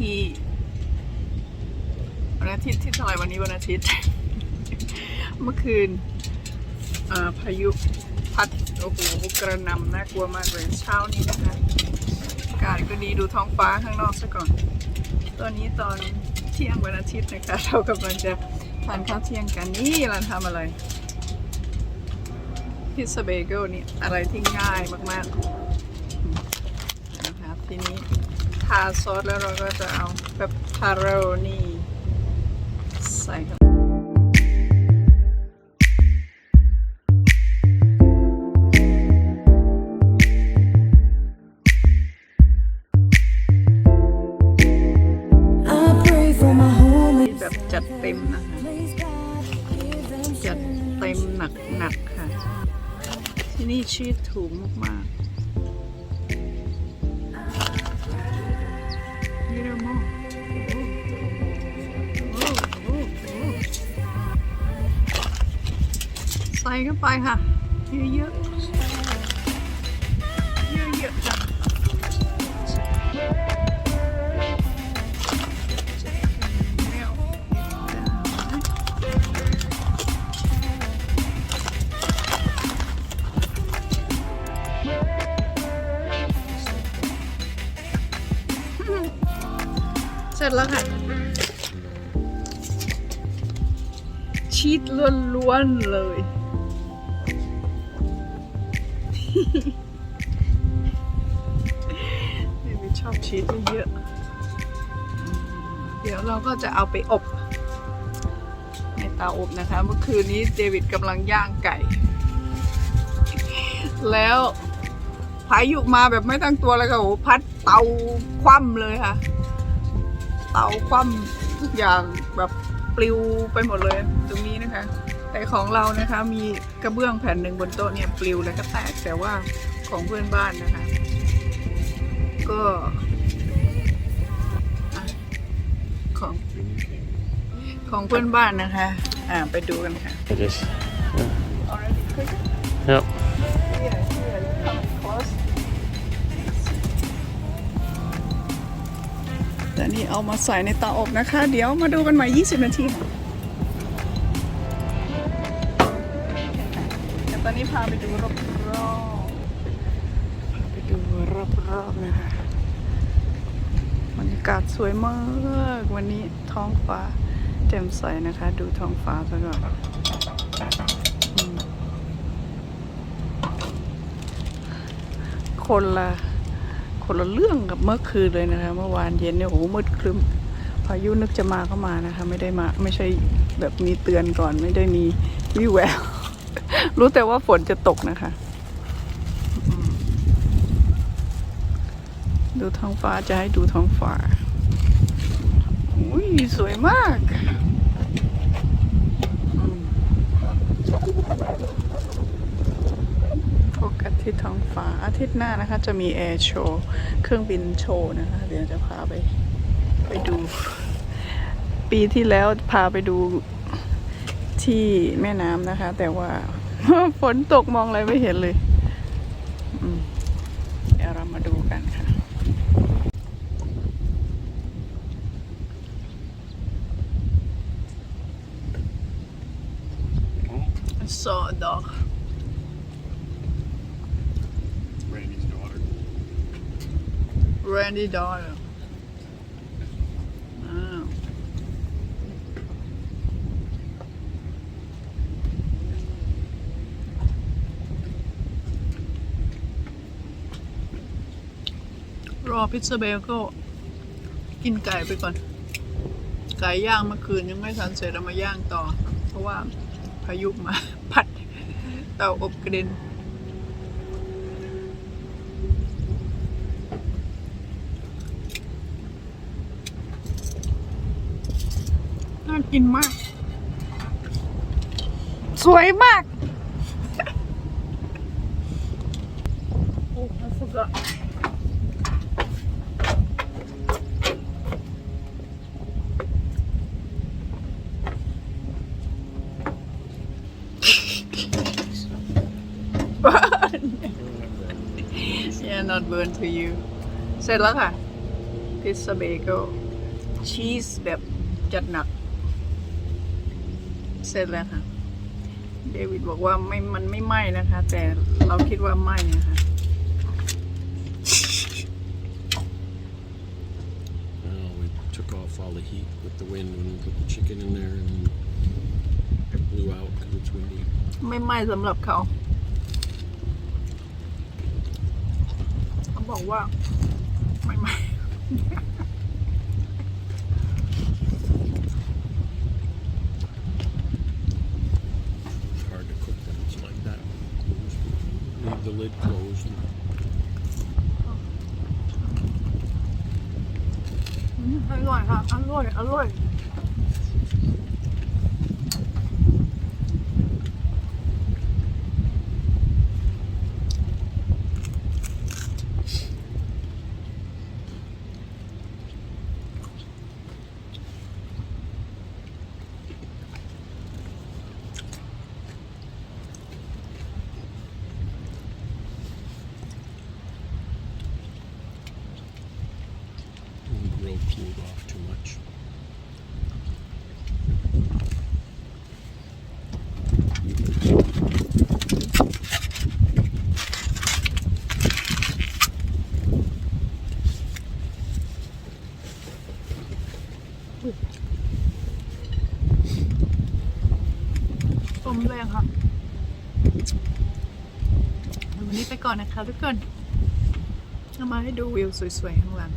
ที่วันอาทิตย์ที่เท่าไหร่วันนี้วันอาทิตย์ เมื่อคืนาพายุพัดโอ้โหกระนำน่ากลัวมากเลยเช้านี้นะคะอากาศก็ดีดูท้องฟ้าข้างนอกซะก่อน ตอนนี้ตอนเที่ยงวันอาทิตย์นะคะ เรากำลังจะทานข้าวเที่ยงกันนี่ร้านทำอะไรพิซซ่าเบเกิลนี่อะไรที่ง่ายมากๆนะคะทีนี้ ทาซอสแล้วเราก็จะเอาแบบพาโรนี่ใส่เข้าแบบจัดเต็มนะคะจัดเต็มหนักหนักๆค่ะ ที่นี่ชีสถูกมากๆ เยอะมากโอ้โอ้โอ้ใส่เข้าไปค่ะ เยอะๆเยอะๆค่ะไม่ เอาเสร็จแล้วค่ะ ชีสล้วนๆเลย ไม่ชอบชีสเยอะๆเดี๋ยวเราก็จะเอาไปอบ ในเตาอบนะคะ เมื่อคืนนี้เดวิดกำลังย่างไก่ แล้วพายุมาแบบไม่ตั้งตัวเลยค่ะโอ้โหพัดเตาคว่ำเลยค่ะ เตาคว่ำทุกอย่างแบบปลิวไปหมดเลยตรงนี้นะคะ แต่ของเรานะคะมีกระเบื้องแผ่นหนึ่งบนโต๊ะเนี่ยปลิวแล้วก็แตกแต่ว่าของเพื่อนบ้านนะคะ ก็อะของของเพื่อนบ้านนะคะ อ่าไปดูกันค่ะ I just, Already cooked? yep. แต่นี่เอามาใส่ในเตาอบนะคะ เดี๋ยวมาดูกันใหม่ 20 นาทีค่ะเดี๋ยวตอนนี้พาไปดูรอบๆพาไปดูรอบๆนะคะบรรยากาศสวยมาก วันนี้ท้องฟ้าแจ่มใสนะคะ ดูท้องฟ้าซะก่อนคนละ คนละเรื่องกับเมื่อคืนเลยนะคะ เมื่อวานเย็นเนี่ยโอ้โหมืดครึ้มพายุนึกจะมาก็มานะคะ ไม่ได้มาไม่ใช่แบบมีเตือนก่อน ไม่ได้มีวิแวว รู้แต่ว่าฝนจะตกนะคะ ดูท้องฟ้าจะให้ดูท้องฟ้าอุ้ยสวยมาก ที่ท้องฟ้าอาทิตย์หน้านะคะ จะมีแอร์โชว์เครื่องบินโชว์นะคะ เดี๋ยวจะพาไปไปดู ปีที่แล้วพาไปดูที่แม่น้ำนะคะ แต่ว่า ฝนตกมองอะไรไม่เห็นเลยอืมเดี๋ยวเรามาดูกันค่ะ I saw a dog Randy's Randy daughter อ้าวรอพิซซ่าเบลก็กินไก่ไปก่อน ไก่ย่างเมื่อคืนยังไม่ทันเสร็จเอามาย่างต่อ เพราะว่าพายุมา พัดเตาอบกระเด็น กินมาก สวยมาก โอ้ I forgot yeah not burn to you เสร็จแล้วค่ะ พิซซ่าเบเกิลชีสแบบจัดหนัก เสร็จแล้วค่ะ เดวิดบอกว่าไม่มันไม่ไหม้นะคะ แต่เราคิดว่าไหม้นะคะ Oh, we took off all the heat with the wind when we put the chicken in there and it blew out because it's windy. ไม่ไหม้สำหรับเขา เขาบอกว่า ไม่ไหม้ มอร่อยค่ะอร่อย อร่อย the grill cooled off too much. ต้ มแรงค่ะวันนี้ไปก่อนนะคะทุกคนเอามาให้ดูวิวสวยๆข้างหลัง